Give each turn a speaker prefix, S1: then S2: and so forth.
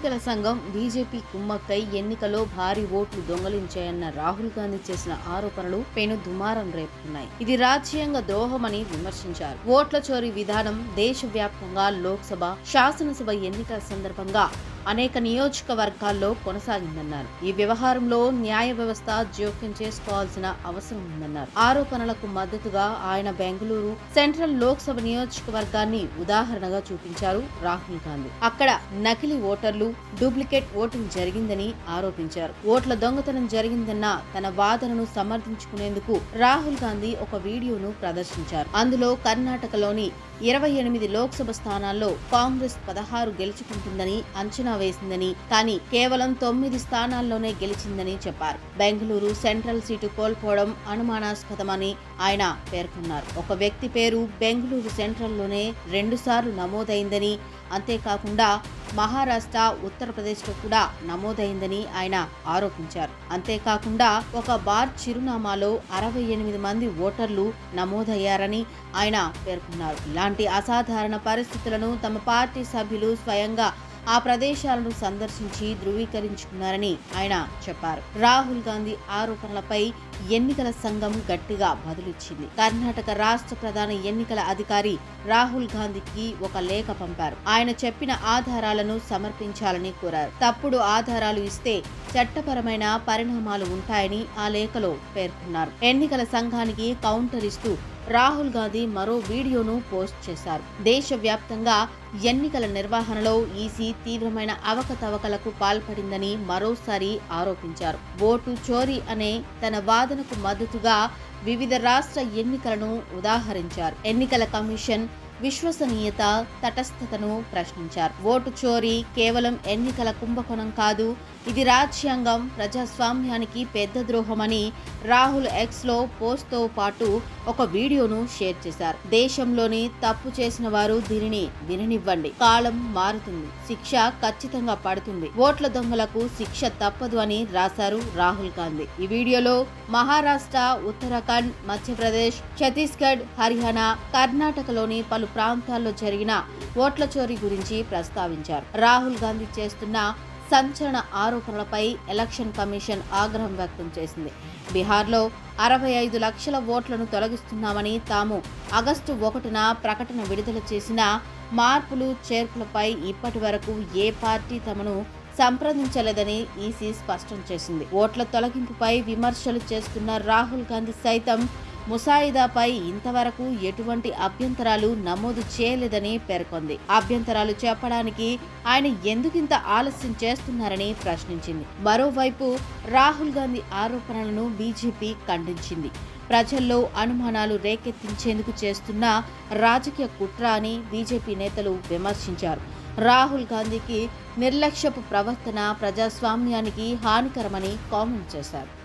S1: ఎన్నికల సంఘం బీజేపీ కుమ్మక్కై ఎన్నికలో భారీ ఓట్లు దొంగలించాయన్న రాహుల్ గాంధీ చేసిన ఆరోపణలు పెను దుమారం రేపుతున్నాయి. ఇది రాజ్యాంగ ద్రోహమని విమర్శించారు. ఓట్ల చోరీ విధానం దేశవ్యాప్తంగా లోక్సభ శాసనసభ ఎన్నికల సందర్భంగా అనేక నియోజకవర్గాల్లో కొనసాగిందన్నారు. ఈ వ్యవహారంలో న్యాయ వ్యవస్థ జోక్యం చేసుకోవాల్సిన అవసరం ఉందన్నారు. ఆరోపణలకు మద్దతుగా ఆయన బెంగళూరు సెంట్రల్ లోక్సభ నియోజకవర్గాన్ని ఉదాహరణగా చూపించారు రాహుల్ గాంధీ. అక్కడ నకిలీ ఓటర్లు డూప్లికేట్ ఓటింగ్ జరిగిందని ఆరోపించారు. ఓట్ల దొంగతనం జరిగిందన్న తన వాదనను సమర్థించుకునేందుకు రాహుల్ గాంధీ ఒక వీడియోను ప్రదర్శించారు. అందులో కర్ణాటకలోని ఇరవై ఎనిమిది లోక్సభ స్థానాల్లో కాంగ్రెస్ పదహారు గెలుచుకుంటుందని అంచనా వేసిందని కానీ కేవలం తొమ్మిది స్థానాల్లోనే గెలిచిందని చెప్పారు. బెంగళూరు సెంట్రల్ సీటు కోల్పోవడం అనుమానాస్పదమని ఆయన పేర్కొన్నారు. ఒక వ్యక్తి పేరు బెంగళూరు సెంట్రల్లోనే రెండుసార్లు నమోదైందని అంతేకాకుండా మహారాష్ట్ర ఉత్తరప్రదేశ్లో కూడా నమోదైందని ఆయన ఆరోపించారు. అంతేకాకుండా ఒక బార్ చిరునామాలో అరవై ఎనిమిది మంది ఓటర్లు నమోదయ్యారని ఆయన పేర్కొన్నారు. ఇలాంటి అసాధారణ పరిస్థితులను తమ పార్టీ సభ్యులు స్వయంగా ఆ ప్రదేశాలను సందర్శించి ధృవీకరించుకున్నారని ఆయన చెప్పారు. రాహుల్ గాంధీ ఆరోపణలపై ఎన్నికల సంఘం గట్టిగా బదులిచ్చింది. కర్ణాటక రాష్ట్ర ప్రధాన ఎన్నికల అధికారి రాహుల్ గాంధీకి ఒక లేఖ పంపారు. ఆయన చెప్పిన ఆధారాలను సమర్పించాలని కోరారు. తప్పుడు ఆధారాలు ఇస్తే చట్టపరమైన పరిణామాలు ఉంటాయని ఆ లేఖలో పేర్కొన్నారు. ఎన్నికల సంఘానికి కౌంటర్ ఇస్తూ రాహుల్ గాంధీ మరో వీడియోను పోస్ట్ చేశారు. దేశవ్యాప్తంగా ఎన్నికల నిర్వహణలో ఈసీ తీవ్రమైన అవకతవకలకు పాల్పడిందని మరోసారి ఆరోపించారు. ఓటు చోరీ అనే తన వాదనకు మద్దతుగా వివిధ రాష్ట్ర ఎన్నికలను ఉదాహరించారు. ఎన్నికల కమిషన్ విశ్వసనీయత తటస్థతను ప్రశ్నించారు. ఓటు చోరీ కేవలం ఎన్నికల కుంభకోణం కాదు ఇది రాజ్యాంగం ప్రజాస్వామ్యానికి పెద్ద ద్రోహమని రాహుల్ ఎక్స్లో పోస్ట్తో పాటు ఒక వీడియోను షేర్ చేశారు. దేశంలోని తప్పు చేసిన వారు దీనిని విననివ్వండి. కాలం మారుతుంది. శిక్ష ఖచ్చితంగా పడుతుంది. ఓట్ల దొంగలకు శిక్ష తప్పదు అని రాశారు రాహుల్ గాంధీ. ఈ వీడియోలో మహారాష్ట్ర ఉత్తరాఖండ్ మధ్యప్రదేశ్ ఛత్తీస్గఢ్ హర్యానా కర్ణాటకలోని పలు ప్రాంతాల్లో జరిగిన ఓట్ల చోరీ గురించి ప్రస్తావించారు. రాహుల్ గాంధీ చేస్తున్న సంచలన ఆరోపణలపై ఎలక్షన్ కమిషన్ ఆగ్రహం వ్యక్తం చేసింది. బీహార్లో అరవై ఐదు లక్షల ఓట్లను తొలగిస్తున్నామని తాము ఆగస్టు ఒకటిన ప్రకటన విడుదల చేసిన మార్పులు చేర్పులపై ఇప్పటి వరకు ఏ పార్టీ తమను సంప్రదించలేదని ఈసీ స్పష్టం చేసింది. ఓట్ల తొలగింపుపై విమర్శలు చేస్తున్న రాహుల్ గాంధీ సైతం ముసాయిదాపై ఇంతవరకు ఎటువంటి అభ్యంతరాలు నమోదు చేయలేదని పేర్కొంది. అభ్యంతరాలు చెప్పడానికి ఆయన ఎందుకింత ఆలస్యం చేస్తున్నారని ప్రశ్నించింది. మరోవైపు రాహుల్ గాంధీ ఆరోపణలను బీజేపీ ఖండించింది. ప్రజల్లో అనుమానాలు రేకెత్తించేందుకు చేస్తున్న రాజకీయ కుట్ర అని బీజేపీ నేతలు విమర్శించారు. రాహుల్ గాంధీకి నిర్లక్ష్యపు ప్రవర్తన ప్రజాస్వామ్యానికి హానికరమని కామెంట్ చేశారు.